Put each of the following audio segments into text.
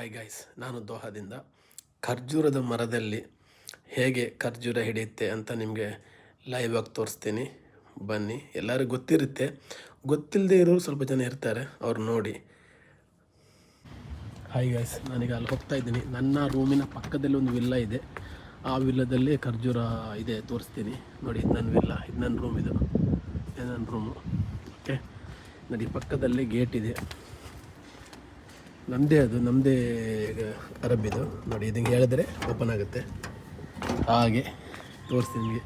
Hi guys ನಾನು ದೋಹದಿಂದ. ಖರ್ಜೂರದ ಮರದಲ್ಲಿ ಹೇಗೆ ಖರ್ಜೂರ ಹಿಡಿಯುತ್ತೆ ಅಂತ ನಿಮಗೆ ಲೈವ್ ಆಗಿ ತೋರಿಸ್ತೀನಿ. ಬನ್ನಿ, ಎಲ್ಲರಿಗೂ ಗೊತ್ತಿರುತ್ತೆ. ಗೊತ್ತಿಲ್ಲದೆ ಇರೋರು ಸ್ವಲ್ಪ ಜನ ಇರ್ತಾರೆ, ಅವ್ರು ನೋಡಿ. ಹಾಯ್ ಗೈಸ್ ನಾನೀಗ ಅಲ್ಲಿ ಹೋಗ್ತಾ ಇದ್ದೀನಿ. ನನ್ನ ರೂಮಿನ ಪಕ್ಕದಲ್ಲಿ ಒಂದು ವಿಲ್ಲ ಇದೆ. ಆ ವಿಲ್ಲದಲ್ಲಿ ಖರ್ಜೂರ ಇದೆ ತೋರಿಸ್ತೀನಿ. ನೋಡಿ, ಇದು ನನ್ನ ವಿಲ್ಲ ಇದು ನನ್ನ ರೂಮ್ ಇದು. ಇದು ನನ್ನ ರೂಮು ಓಕೆ ನೋಡಿ, ಪಕ್ಕದಲ್ಲಿ ಗೇಟ್ ಇದೆ. ನಮ್ಮದೇ ಅದು ನಮ್ಮದೇ ಅರಬ್ಬಿದು ನೋಡಿ ಇದನ್ನು ಹೇಳಿದ್ರೆ ಓಪನ್ ಆಗುತ್ತೆ. ಹಾಗೆ ತೋರಿಸ್ತೀನಿ ನಿಮಗೆ.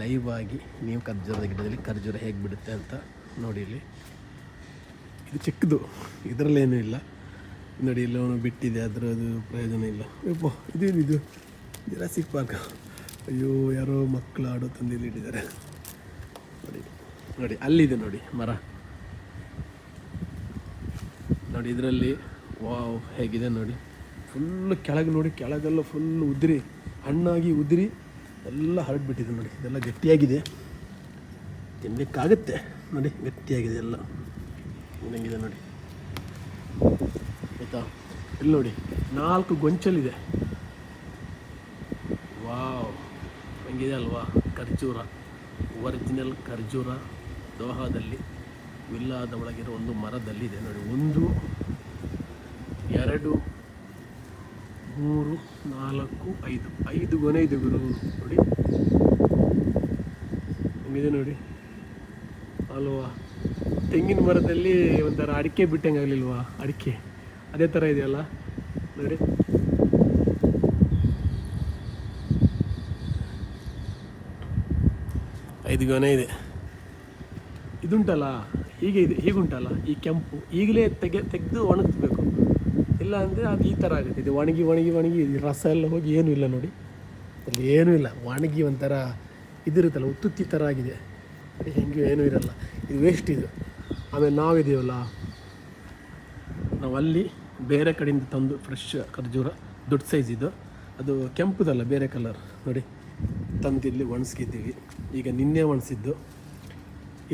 ಲೈವ್ ಆಗಿ ನೀವು ಖರ್ಜೂರದ ಗಿಡದಲ್ಲಿ ಖರ್ಜೂರ ಹೇಗೆ ಬಿಡುತ್ತೆ ಅಂತ ನೋಡಿ ಇಲ್ಲಿ. ಇದು ಚಿಕ್ಕದು, ಇದರಲ್ಲೇನೂ ಇಲ್ಲ. ನೋಡಿ ಇಲ್ಲವನು ಬಿಟ್ಟಿದೆ, ಅದರದ್ದು ಪ್ರಯೋಜನ ಇಲ್ಲ. ಅಯ್ಯೋ ಇದೇನು ಇದು ಜರಾಸಿಕ್ ಅಯ್ಯೋ, ಯಾರೋ ಮಕ್ಕಳು ಆಡೋ ತಂದಿಲ್ಲಿ ಇಟ್ಟಿದ್ದಾರೆ. ನೋಡಿ ನೋಡಿ, ಅಲ್ಲಿದೆ ನೋಡಿ ಮರ. ನೋಡಿ, ಇದರಲ್ಲಿ ವಾವ್ ಹೇಗಿದೆ ನೋಡಿ. ಫುಲ್ ಕೆಳಗೆ ನೋಡಿ ಕೆಳಗೆಲ್ಲ ಫುಲ್ ಉದುರಿ ಹಣ್ಣಾಗಿ ಉದುರಿ ಎಲ್ಲ ಹರಡ್ಬಿಟ್ಟಿದೆ ನೋಡಿ. ಇದೆಲ್ಲ ಗಟ್ಟಿಯಾಗಿದೆ. ತಿನ್ನಲಿಕ್ಕಾಗತ್ತೆ ನೋಡಿ ಗಟ್ಟಿಯಾಗಿದೆ ಎಲ್ಲ. ಇದಂಗಿದೆ ನೋಡಿ. ಆಯಿತಾ? ಇಲ್ಲಿ ನೋಡಿ ನಾಲ್ಕು ಗೊಂಚಲಿದೆ. ವಾವ್ ಹಂಗಿದೆ ಅಲ್ವಾ? ಖರ್ಜೂರ. ಒರಿಜಿನಲ್ ಖರ್ಜೂರ ದೋಹಾದಲ್ಲಿ ವಿಲ್ಲಾದ ಒಳಗಿರೋ ಒಂದು ಮರದಲ್ಲಿದೆ ನೋಡಿ. ಒಂದು ಎರಡು, ಮೂರು, ನಾಲ್ಕು, ಐದು. ಐದು ಗೊನೆ ಇದೆ ಗುರು. ನೋಡಿ. ಹಂಗಿದೆ ನೋಡಿ. ಅಲ್ವಾ? ತೆಂಗಿನ ಮರದಲ್ಲಿ ಒಂಥರ ಅಡಿಕೆ ಬಿಟ್ಟಂಗೆ ಆಗಲಿಲ್ವಾ? ಅಡಿಕೆ. ಅದೇ ಥರ ಇದೆಯಲ್ಲ? ನೋಡಿ. ಐದು ಗೊನೆ ಇದೆ. ಇದುಂಟಲ್ಲ? ಹೀಗೆ ಇದೆ. ಹೀಗುಂಟಲ್ಲ? ಈ ಕೆಂಪು. ಈಗಲೇ ತೆಗೆ, ತೆಗೆದು ಒಣಗಿಸ್ಬೇಕು. ಇಲ್ಲ ಅಂದರೆ ಅದು ಈ ಥರ ಆಗುತ್ತೆ. ಇದು ಒಣಗಿ ಒಣಗಿ ಒಣಗಿ ರಸ ಎಲ್ಲ ಹೋಗಿ ಏನೂ ಇಲ್ಲ ನೋಡಿ. ಅಲ್ಲಿ ಏನೂ ಇಲ್ಲ. ಒಣಗಿ ಒಂಥರ ಇದಿರುತ್ತಲ್ಲ, ಉತ್ತುತ್ತಿ ಥರ ಆಗಿದೆ. ಅದು ಹೆಂಗೆ ಏನೂ ಇರಲ್ಲ. ಇದು ವೇಸ್ಟ್ ಇದು. ಆಮೇಲೆ ನಾವಿದೀವಲ್ಲ ನಾವು ಅಲ್ಲಿ ಬೇರೆ ಕಡೆಯಿಂದ ತಂದು ಫ್ರೆಶ್ ಖರ್ಜೂರ, ದೊಡ್ಡ ಸೈಜ್ ಇದು. ಅದು ಕೆಂಪುದಲ್ಲ, ಬೇರೆ ಕಲರ್ ನೋಡಿ, ತಂದಿಲ್ಲಿ ಒಣಗಿದ್ದೀವಿ ಈಗ ನಿನ್ನೆ ಒಣಸಿದ್ದು.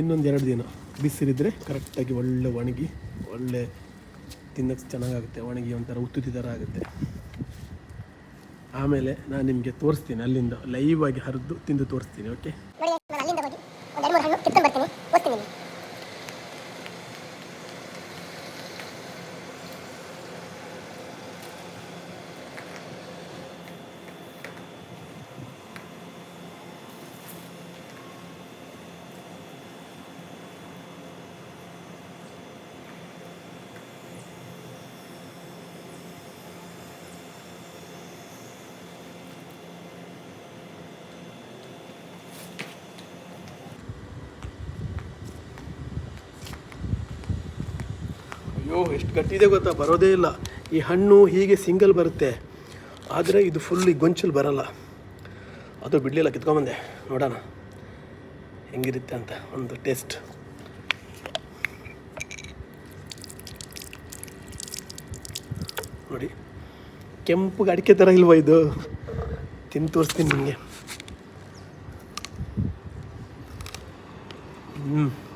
ಇನ್ನೊಂದು ಎರಡು ದಿನ. ಬಿಸಿಲಿದ್ರೆ ಕರೆಕ್ಟಾಗಿ ಒಳ್ಳೆ ಒಣಗಿ, ಒಳ್ಳೆ ತಿನ್ನಕ್ಕೆ ಚೆನ್ನಾಗಾಗುತ್ತೆ, ಒಣಗಿ ಒಂಥರ ಉತ್ತುತ್ತಿ ಥರ ಆಗುತ್ತೆ. ಆಮೇಲೆ ನಾನು ನಿಮಗೆ ತೋರಿಸ್ತೀನಿ ಅಲ್ಲಿಂದ ಲೈವ್ ಆಗಿ ಹರಿದು ತಿಂದು ತೋರಿಸ್ತೀನಿ ಓಕೆ ನೋಡಿ ನಾನು ಅಲ್ಲಿಂದ ಹೋಗಿ ಒಂದು ಎರಡು ಮೂರು ಹಣ್ಣು ಕಿತ್ಕೊಂಡು ಬರ್ತೀನಿ ಓದ್ತೀನಿ ನಿಮಗೆ ಅಯ್ಯೋ, ಎಷ್ಟು ಗಟ್ಟಿದೆ ಗೊತ್ತಾ? ಬರೋದೇ ಇಲ್ಲ. ಈ ಹಣ್ಣು ಹೀಗೆ ಸಿಂಗಲ್ ಬರುತ್ತೆ. ಆದರೆ ಇದು ಫುಲ್ ಈ ಗೊಂಚಲು ಬರಲ್ಲ. ಅದು ಬಿಡಲಿಲ್ಲ, ಕಿತ್ಕೊಂಬಂದೆ. ನೋಡೋಣ. ಹೆಂಗಿರುತ್ತೆ ಅಂತ ಒಂದು ಟೇಸ್ಟ್. ನೋಡಿ. ಕೆಂಪು ಅಡಿಕೆ ಥರ ಇಲ್ವ ಇದು? ತಿಂದು ತೋರಿಸ್ತೀನಿ ನಿಮಗೆ ಹ್ಞೂ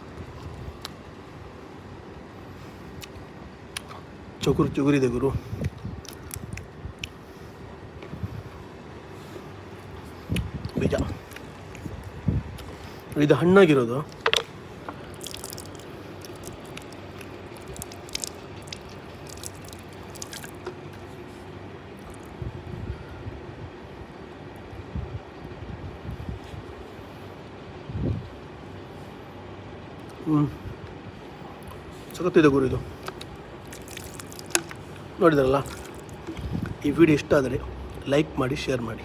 ಚುಗುರು ಚುಗುರಿದೆ ಗುರು ಬೀಜ ಇದು ಹಣ್ಣಾಗಿರೋದು ಹ್ಞೂ ಸಖತ್ತಿದೆ ಗುರು ಇದು ನೋಡಿದ್ರಲ್ಲ? ಈ ವಿಡಿಯೋ ಇಷ್ಟ ಆದರೆ ಲೈಕ್ ಮಾಡಿ ಶೇರ್ ಮಾಡಿ.